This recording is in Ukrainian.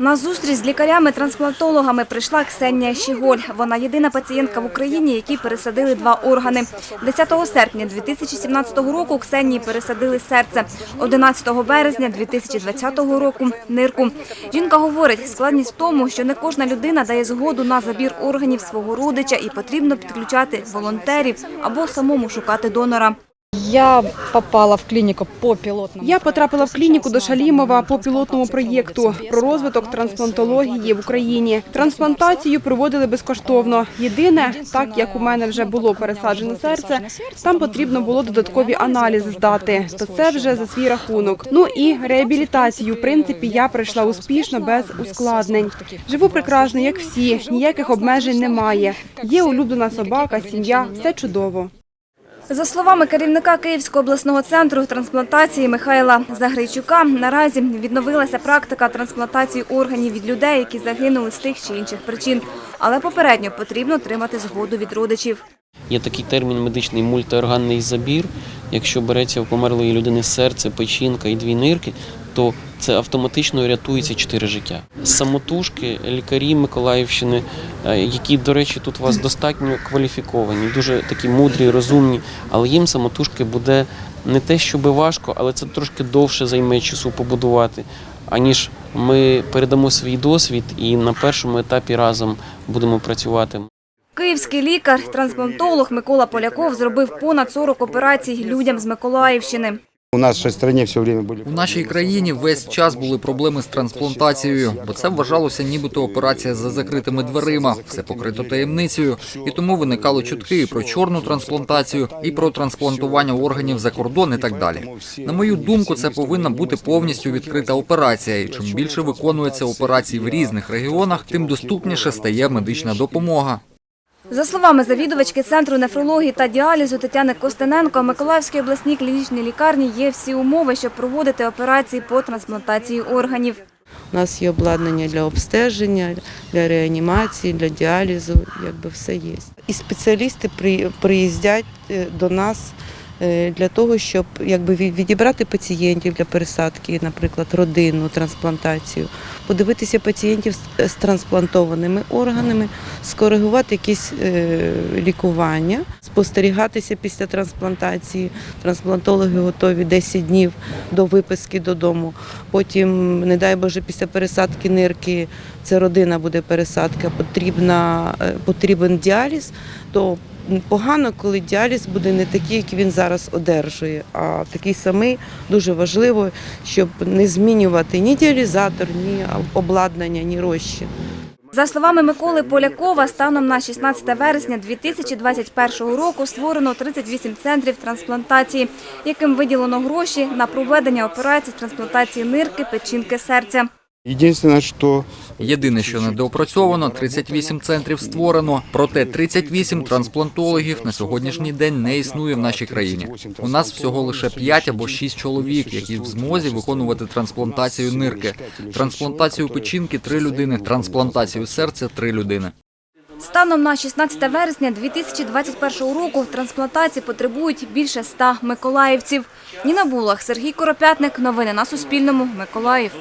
На зустріч з лікарями-трансплантологами прийшла Ксенія Щіголь. Вона єдина пацієнтка в Україні, якій пересадили два органи. 10 серпня 2017 року Ксенії пересадили серце. 11 березня 2020 року – нирку. Жінка говорить, складність в тому, що не кожна людина дає згоду на забір органів свого родича і потрібно підключати волонтерів або самому шукати донора. Я попала в клініку по пілотному. Я потрапила в клініку до Шалімова по пілотному проєкту про розвиток трансплантології в Україні. Трансплантацію проводили безкоштовно. Єдине, так як у мене вже було пересаджене серце, там потрібно було додаткові аналізи здати. То це вже за свій рахунок. Ну і реабілітацію. В принципі, я пройшла успішно без ускладнень. Живу прекрасно, як всі. Ніяких обмежень немає. Є улюблена собака, сім'я, все чудово. За словами керівника Київського обласного центру трансплантації Михайла Загрейчука, наразі відновилася практика трансплантації органів від людей, які загинули з тих чи інших причин. Але попередньо потрібно отримати згоду від родичів. Є такий термін медичний мультиорганний забір. Якщо береться у померлої людини серце, печінка і дві нирки, то це автоматично рятується чотири життя. Самотужки, лікарі Миколаївщини, е, які, до речі, тут у вас достатньо кваліфіковані, дуже такі мудрі, розумні, але їм самотужки буде не те, щоб важко, але це трошки довше займе часу побудувати, аніж ми передамо свій досвід і на першому етапі разом будемо працювати. Київський лікар, трансплантолог Микола Поляков зробив понад 40 операцій людям з Миколаївщини. У нашей стране все время были У нашій країні весь час були проблеми з трансплантацією, бо це вважалося нібито операція за закритими дверима, все покрито таємницею, і тому виникали чутки і про чорну трансплантацію, і про трансплантування органів за кордон, і так далі. На мою думку, це повинна бути повністю відкрита операція. І чим більше виконується операцій в різних регіонах, тим доступніше стає медична допомога. За словами завідувачки Центру нефрології та діалізу Тетяни Костененко, Миколаївській обласній клінічній лікарні є всі умови, щоб проводити операції по трансплантації органів. У нас є обладнання для обстеження, для реанімації, для діалізу, якби все є. І спеціалісти при- приїздять е, до нас для того, щоб якби від- відібрати пацієнтів для пересадки, наприклад, родинну трансплантацію, подивитися пацієнтів з- з трансплантованими органами, скоригувати якісь е, лікування, спостерігатися після трансплантації. Трансплантологи готові 10 днів до виписки додому. Потім, не дай Боже, після пересадки нирки, це родина буде пересадка, потрібна, е, потрібен діаліз, то погано, коли діаліз буде не такий, як він зараз одержує, а такий самий дуже важливо, щоб не змінювати ні діалізатор, ні обладнання, ні розчин. За словами Миколи Полякова, станом на 16 вересня 2021 року створено 38 центрів трансплантації, яким виділено гроші на проведення операцій з трансплантації нирки, печінки, серця. Единственное, что Єдине, що недоопрацьовано, 38 центрів створено, проте 38 трансплантологів на сьогоднішній день не існує в нашій країні. У нас всього лише 5 або 6 чоловік, які в змозі виконувати трансплантацію нирки, трансплантацію печінки 3 людини, трансплантацію серця 3 людини. Станом на 16 вересня 2021 року трансплантації потребують більше 100 миколаївців. Ніна Булах, Сергій Коропятник. Новини на Суспільному. Миколаїв.